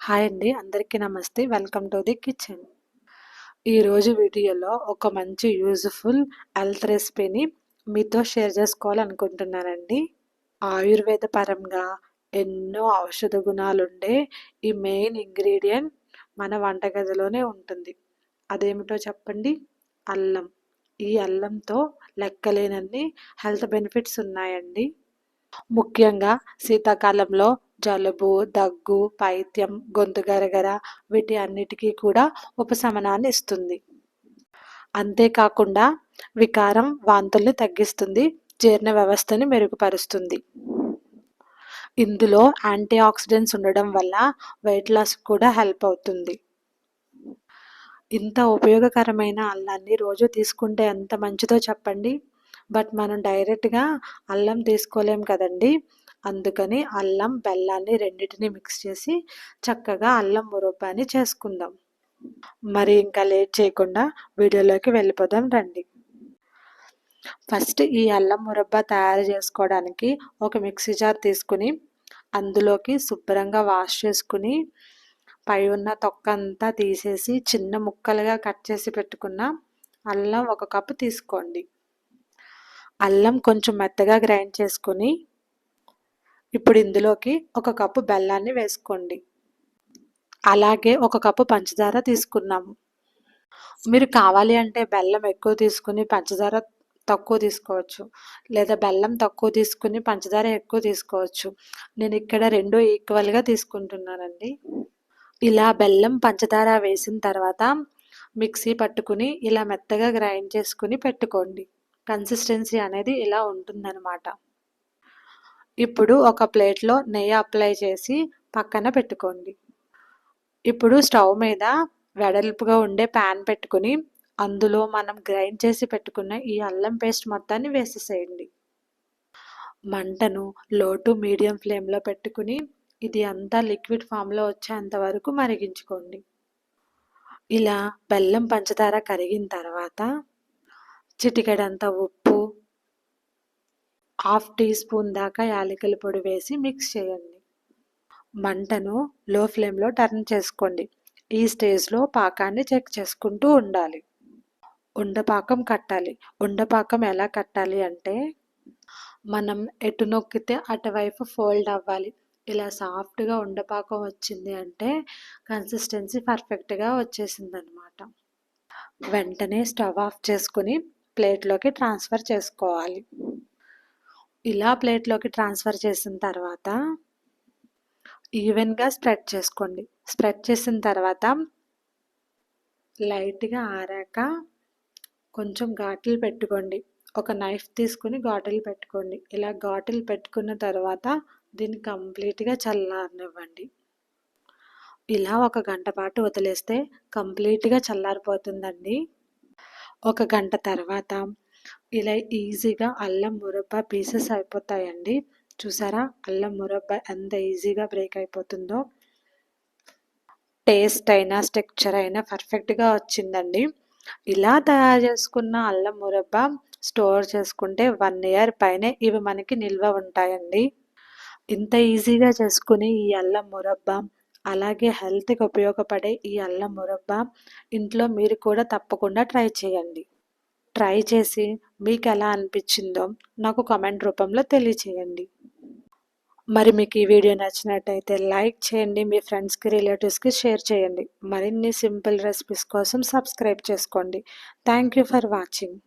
Hi అండి. అందరికీ నమస్తే. Welcome to the kitchen. ఈరోజు వీడియోలో ఒక మంచి యూజ్ఫుల్ హెల్త్ రెసిపీని మీతో షేర్ చేసుకోవాలనుకుంటున్నానండి. ఆయుర్వేద పరంగా ఎన్నో ఔషధ గుణాలుండే ఈ మెయిన్ ఇంగ్రీడియంట్ మన వంటగదిలోనే ఉంటుంది. అదేమిటో చెప్పండి? అల్లం. ఈ అల్లంతో లెక్కలేనన్ని హెల్త్ బెనిఫిట్స్ ఉన్నాయండి. ముఖ్యంగా శీతాకాలంలో జలుబు దగ్గు పైత్యం గొంతు గరగర వీటి అన్నిటికీ కూడా ఉపశమనాన్ని ఇస్తుంది. అంతేకాకుండా వికారం వాంతుల్ని తగ్గిస్తుంది జీర్ణ వ్యవస్థని మెరుగుపరుస్తుంది. ఇందులో యాంటీ ఆక్సిడెంట్స్ ఉండడం వల్ల వెయిట్ లాస్ కూడా హెల్ప్ అవుతుంది. ఇంత ఉపయోగకరమైన అల్లాన్ని రోజు తీసుకుంటే ఎంత మంచిదో చెప్పండి. బట్ మనం డైరెక్ట్గా అల్లం తీసుకోలేం కదండి. అందుకని అల్లం బెల్లాన్ని రెండింటిని మిక్స్ చేసి చక్కగా అల్లం మురబ్బాని చేసుకుందాం. మరి ఇంకా లేట్ చేయకుండా వీడియోలోకి వెళ్ళిపోదాం రండి. ఫస్ట్ ఈ అల్లం మురబ్బా తయారు చేసుకోవడానికి ఒక మిక్సీ జార్ తీసుకుని అందులోకి శుభ్రంగా వాష్ చేసుకుని పై ఉన్న తొక్క అంతా తీసేసి చిన్న ముక్కలుగా కట్ చేసి పెట్టుకున్న అల్లం ఒక కప్పు తీసుకోండి. అల్లం కొంచెం మెత్తగా గ్రైండ్ చేసుకొని ఇప్పుడు ఇందులోకి ఒక కప్పు బెల్లాన్ని వేసుకోండి. అలాగే ఒక కప్పు పంచదార తీసుకున్నాము. మీరు కావాలి అంటే బెల్లం ఎక్కువ తీసుకుని పంచదార తక్కువ తీసుకోవచ్చు. లేదా బెల్లం తక్కువ తీసుకుని పంచదార ఎక్కువ తీసుకోవచ్చు. నేను ఇక్కడ రెండు ఈక్వల్గా తీసుకుంటున్నానండి. ఇలా బెల్లం పంచదార వేసిన తర్వాత మిక్సీ పట్టుకుని ఇలా మెత్తగా గ్రైండ్ చేసుకుని పెట్టుకోండి. కన్సిస్టెన్సీ అనేది ఇలా ఉంటుందన్నమాట. ఇప్పుడు ఒక ప్లేట్లో నెయ్యి అప్లై చేసి పక్కన పెట్టుకోండి. ఇప్పుడు స్టవ్ మీద వెడల్పుగా ఉండే ప్యాన్ పెట్టుకుని అందులో మనం గ్రైండ్ చేసి పెట్టుకున్న ఈ అల్లం పేస్ట్ మొత్తాన్ని వేసేసేయండి. మంటను లో టు మీడియం ఫ్లేమ్లో పెట్టుకుని ఇది అంతా లిక్విడ్ ఫామ్లో వచ్చేంత వరకు మరిగించుకోండి. ఇలా బెల్లం పంచదార కరిగిన తర్వాత చిటికెడంత ఉప్పు హాఫ్ టీ స్పూన్ దాకా యాలకుల పొడి వేసి మిక్స్ చేయండి. మంటను లో ఫ్లేమ్లో టర్న్ చేసుకోండి. ఈ స్టేజ్లో పాకాన్ని చెక్ చేసుకుంటూ ఉండాలి. ఉండపాకం కట్టాలి. ఉండపాకం ఎలా కట్టాలి అంటే మనం ఎటు నొక్కితే అటువైపు ఫోల్డ్ అవ్వాలి. ఇలా సాఫ్ట్గా ఉండపాకం వచ్చింది అంటే కన్సిస్టెన్సీ పర్ఫెక్ట్గా వచ్చేసింది అనమాట వెంటనే స్టవ్ ఆఫ్ చేసుకుని ప్లేట్లోకి ట్రాన్స్ఫర్ చేసుకోవాలి. ఇలా ప్లేట్లోకి ట్రాన్స్ఫర్ చేసిన తర్వాత ఈవెన్గా స్ప్రెడ్ చేసుకోండి. స్ప్రెడ్ చేసిన తర్వాత లైట్గా ఆరాక కొంచెం ఘాట్లు పెట్టుకోండి. ఒక నైఫ్ తీసుకుని ఘాటిలు పెట్టుకోండి. ఇలా ఘాటిలు పెట్టుకున్న తర్వాత దీన్ని కంప్లీట్గా చల్లారనివ్వండి. ఇలా ఒక గంట పాటు వదిలేస్తే కంప్లీట్గా చల్లారిపోతుందండి. ఒక గంట తర్వాత ఇలా ఈజీగా అల్లం మురబ్బ పీసెస్ అయిపోతాయండి. చూసారా? అల్లం మురబ్బ ఎంత ఈజీగా బ్రేక్ అయిపోతుందో. టేస్ట్ అయినా స్ట్రక్చర్ అయినా పర్ఫెక్ట్గా వచ్చిందండి. ఇలా తయారు చేసుకున్న అల్లం మురబ్బ స్టోర్ చేసుకుంటే వన్ ఇయర్ పైనే ఇవి మనకి నిల్వ ఉంటాయండి. ఇంత ఈజీగా చేసుకుని ఈ అల్లం మురబ్బ అలాగే హెల్త్కి ఉపయోగపడే ఈ అల్లం మురబ్బ ఇంట్లో మీరు కూడా తప్పకుండా ట్రై చేయండి. ట్రై చేసి మీకు ఎలా అనిపించిందో నాకు కామెంట్ రూపంలో తెలియచేయండి. మరి మీకు ఈ వీడియో నచ్చినట్టయితే లైక్ చేయండి మీ ఫ్రెండ్స్కి రిలేటివ్స్కి షేర్ చేయండి. మరిన్ని సింపుల్ రెసిపీస్ కోసం సబ్స్క్రైబ్ చేసుకోండి. Thank you for watching.